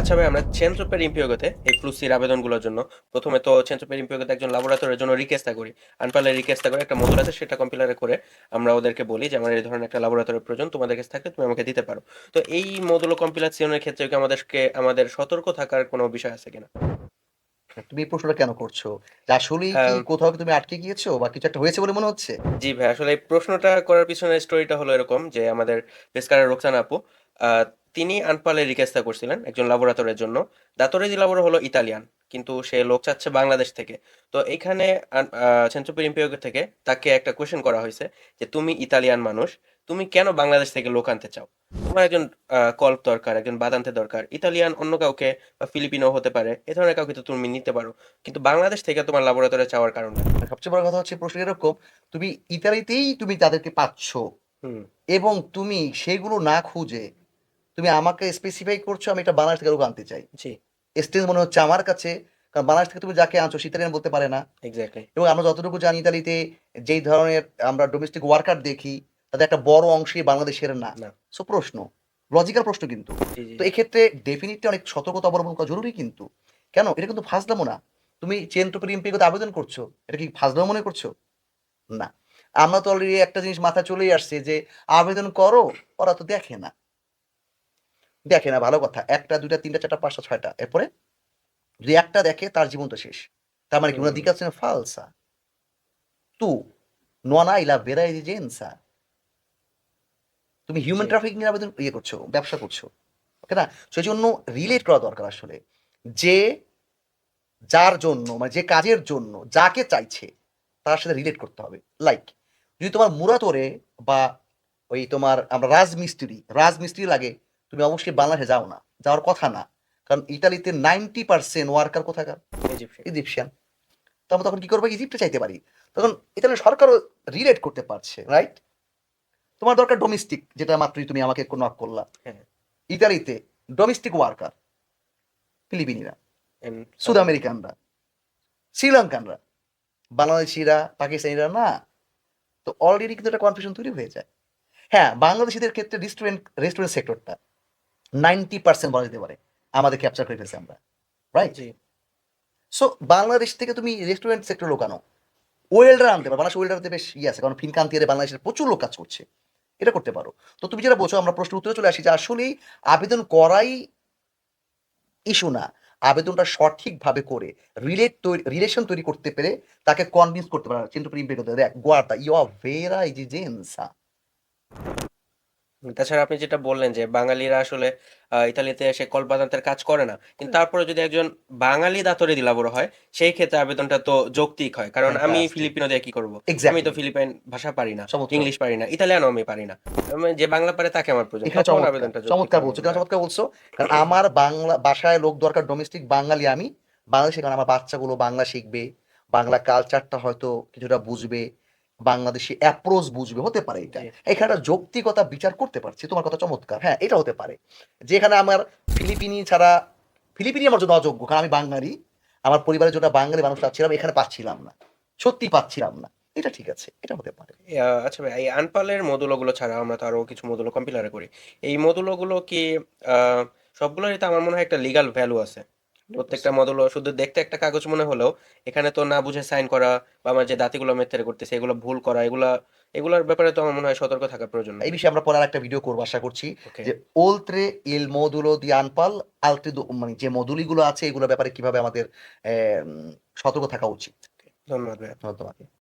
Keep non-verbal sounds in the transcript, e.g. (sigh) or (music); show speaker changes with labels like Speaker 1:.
Speaker 1: আচ্ছা ভাই আমরা per Impiegate এই ফ্লুসির আবেদনগুলোর জন্য প্রথমে তো per Impiegate একজন ল্যাবরেটরির জন্য রিকোয়েস্টটা করি। আনপারলে রিকোয়েস্টটা করে একটা মডুল আছে সেটা কম্পিলারে করে আমরা ওদেরকে বলি যে আমার এই ধরনের একটা ল্যাবরেটরির প্রয়োজন তোমাদের কাছে থাকলে তুমি আমাকে দিতে পারো। তো এই মডুলো কম্পিলেশনের ক্ষেত্রে কি আমাদেরকে আমাদের সতর্ক থাকার কোনো বিষয় আছে কিনা?
Speaker 2: তুমি এই প্রশ্নটা কেন করছ? যে আসলেই কি। কোথাও তুমি আটকে গিয়েছো বা কিছু একটা হয়েছে বলে মনে হচ্ছে?
Speaker 1: জি ভাই, আসলে এই প্রশ্নটা করার পিছনে স্টোরিটা হলো এরকম যে আমাদের পেশকারের রোকসানা আপু তিনি আনপালে রিকোয়েস্টটা করছিলেন একজন ল্যাবরেটরির জন্য। দাতরে দাতরেজি ল্যাবর হলো ইতালিয়ান। কিন্তু সে লোক চাচ্ছে বাংলাদেশ থেকে। তো এখানে per Impiegate থেকে তাকে একটা কোয়েশ্চেন করা হয়েছে যে, "তুমি ইতালিয়ান মানুষ। তুমি কেন বাংলাদেশ থেকে লোক আনতে চাও? তোমার একজন আ কল্ক দরকার, একজন বাদান্তে দরকার। ইতালিয়ান অন্য কাউকে বা ফিলিপিনো হতে পারে। এ ধরনের কাউকে তো তুমি নিতে পারো। কিন্তু বাংলাদেশ থেকে তোমার ল্যাবরেটরি চাওয়ার কারণটা কি?"
Speaker 2: সবচেয়ে বড় কথা হচ্ছে প্রশ্ন এরকম, তুমি ইতালিতেই তুমি তাদেরকে পাচ্ছ
Speaker 1: হুম।
Speaker 2: এবং তুমি সেগুলো না খুঁজে তুমি আমাকে স্পেসিফাই করছ আমি এটা বাংলাদেশ থেকে লোক আনতে চাই।
Speaker 1: জি,
Speaker 2: স্টেজ মনে হচ্ছে আমার কাছে কারণ বাংলাদেশ থেকে তুমি যাকে আনছো সে ইতালিয়ান বলতে পারে না
Speaker 1: এক্সাক্টলি।
Speaker 2: এবং আমরা যতটুকু জানি ইতালিতে যেই ধরনের আমরা ডোমেস্টিক ওয়ার্কার দেখি তাদের একটা বড় অংশই বাংলাদেশের না। সো প্রশ্ন, লজিক্যাল প্রশ্ন কিন্তু। তো এক্ষেত্রে ডেফিনিটলি অনেক সতর্কতা অবলম্বন করা জরুরি কিন্তু। কেন? এটা কিন্তু ফাজলামো না। তুমি Centro per Impiegate আবেদন করছ। এটা কি ফাজলামো মনে করছ? না। আমরা তো অলরেডি একটা জিনিস মাথায় চলেই আসছে যে আবেদন করো, ওরা তো দেখে না। দেখে না ভালো কথা। ১ টা ২ টা ৩ টা ৪ টা ৫ টা ৬ টা। এরপরে? যদি একটা দেখে তার জীবন তো শেষ। তার মানে কি
Speaker 1: হুম।
Speaker 2: dichiarazione falsa. Tu non hai la vera esigenza. তুমি হিউম্যান। ট্রাফিকিং এর আবেদন ইয়ে করছ, ব্যবসা করছ। ওকে না? সো এজন্য রিলেট করা দরকার আসলে। যে যার জন্য মানে যে কাজের জন্য যাকে চাইছে তার সাথে রিলেট করতে হবে। লাইক যদি তোমার মুরাতরে বা ওই তোমার আমরা রাজমিস্ত্রি, রাজমিস্ত্রি লাগে তুমি অবশ্যই বাংলাদেশে যাও না। যাওয়ার কথা না। কারণ ইতালিতে 90% ওয়ার্কার কোথাকার?
Speaker 1: ইজিপশিয়ান।
Speaker 2: তো আমরা তখন কি করব? ইজিপ্টে চাইতে পারি। তখন ইতালির সরকারও রিলেট করতে পারছে, রাইট? তোমার দরকার ডোমেস্টিক যেটা মাত্রই তুমি আমাকে নক করলা।
Speaker 1: হ্যাঁ।
Speaker 2: ইতালিতে ডোমেস্টিক ওয়ার্কার ফিলিপিনিরা, সুদ আমেরিকানরা, শ্রীলঙ্কানরা, বাংলাদেশিরা, পাকিস্তানিরা না। তো অলরেডি কিন্তু একটা কনফিউশন তৈরি হয়ে যায়। হ্যাঁ, বাংলাদেশিদের ক্ষেত্রে রেস্টুরেন্ট রেস্টুরেন্ট সেক্টরটা 90% বলা যেতে পারে আমাদের ক্যাপচার করে ফেলছি আমরা। রাইট? সো বাংলাদেশ থেকে তুমি রেস্টুরেন্ট সেক্টর লোক আনো। ওয়েল্ডার আনতে পারো। বাংলাদেশ ওয়েল্ডারতে বেশ ইয়ে আছে। কারণ ফিনকান্তিয়ারে বাংলাদেশের প্রচুর লোক কাজ করছে। এটা করতে পারো। তো তুমি যেটা বলছো আমরা প্রশ্নের উত্তরে চলে আসি যে আসলেই আবেদন করাই ইস্যু না। আবেদনটা সঠিকভাবে করে রিলেট তৈরি রিলেশন তৈরি করতে পেরে তাকে কনভিন্স করতে পারা। Per Impiegate দেখ guarda io ho vera esigenza.
Speaker 1: তাছাড়া আপনি যেটা বললেন যে বাঙালিরা আসলে আ ইতালিতে এসে কলবাদান্তের কাজ করে না। কিন্তু তারপরে যদি একজন বাঙালি দাতরে ল্যাবর হয়, সেই ক্ষেত্রে আবেদনটা তো যৌক্তিক হয়। কারণ আমি
Speaker 2: Fantastic.
Speaker 1: ফিলিপিনো দিয়ে কি করব? আমি তো
Speaker 2: এক্সাক্টলি।
Speaker 1: ফিলিপাইন ভাষা পারি না,
Speaker 2: চমৎকার।
Speaker 1: ইংলিশ পারি না, ইতালিয়ানও আমি পারি না। আমি যে বাংলা পারে তাকে আমার প্রয়োজন।
Speaker 2: এখানে
Speaker 1: তখন
Speaker 2: চমৎকার,
Speaker 1: আবেদনটা যৌক্তিক
Speaker 2: চমৎকার
Speaker 1: আমার
Speaker 2: বলছো।
Speaker 1: মনে হয়।
Speaker 2: চমৎকার বলছো? (clears throat) কারণ আমার বাংলা বাসায় লোক দরকার ডোমেস্টিক বাঙালি আমি। বাংলাদেশে কারণ আমার বাচ্চাগুলো বাংলা শিখবে, বাংলা কালচারটা হয়তো কিছুটা বুঝবে, বাংলাদেশী অ্যাপ্রোচ বুঝবে, হতে পারে এটা। এখানে একটা যৌক্তিকতা বিচার করতে পারছি। তোমার কথা চমৎকার। হ্যাঁ, এটা হতে পারে। যেখানে আমার ফিলিপিনি ছাড়া ফিলিপিনি আমার জন্য অযোগ্য। কারণ আমি বাঙালি। আমার পরিবারের জন্য বাঙালি মানুষ চাচ্ছিলাম, এখানে পাচ্ছিলাম না। সত্যি পাচ্ছিলাম না। এটা ঠিক আছে। এটা হতে পারে।
Speaker 1: আচ্ছা ভাই, এই আনপালের মডুলোগুলো ছাড়া আমরা তো আরও কিছু মডুলো কম্পিলারে করি। এই মডুলোগুলো কি আ সবগুলোরই তো আমার মনে হয় একটা লিগ্যাল ভ্যালু আছে। প্রত্যেকটা মডেল শুধু দেখতে একটা কাগজ মনে হলেও এখানে তো না বুঝে সাইন করা বা আমার যে দাতিগুলো মেথের করতেছে এগুলো ভুল করা এগুলা এগুলোর ব্যাপারে তো আমার মনে হয় সতর্ক থাকা প্রয়োজন
Speaker 2: এই বিষয়ে আমরা পরে একটা ভিডিও করব আশা করছি। যে ওলত্রে ইল মদুলো দি আনপাল আলতে মানে যে মদুলিগুলো আছে এগুলোর ব্যাপারে কীভাবে আমাদের সতর্ক থাকা উচিত।
Speaker 1: ধন্যবাদ।
Speaker 2: ধন্যবাদ।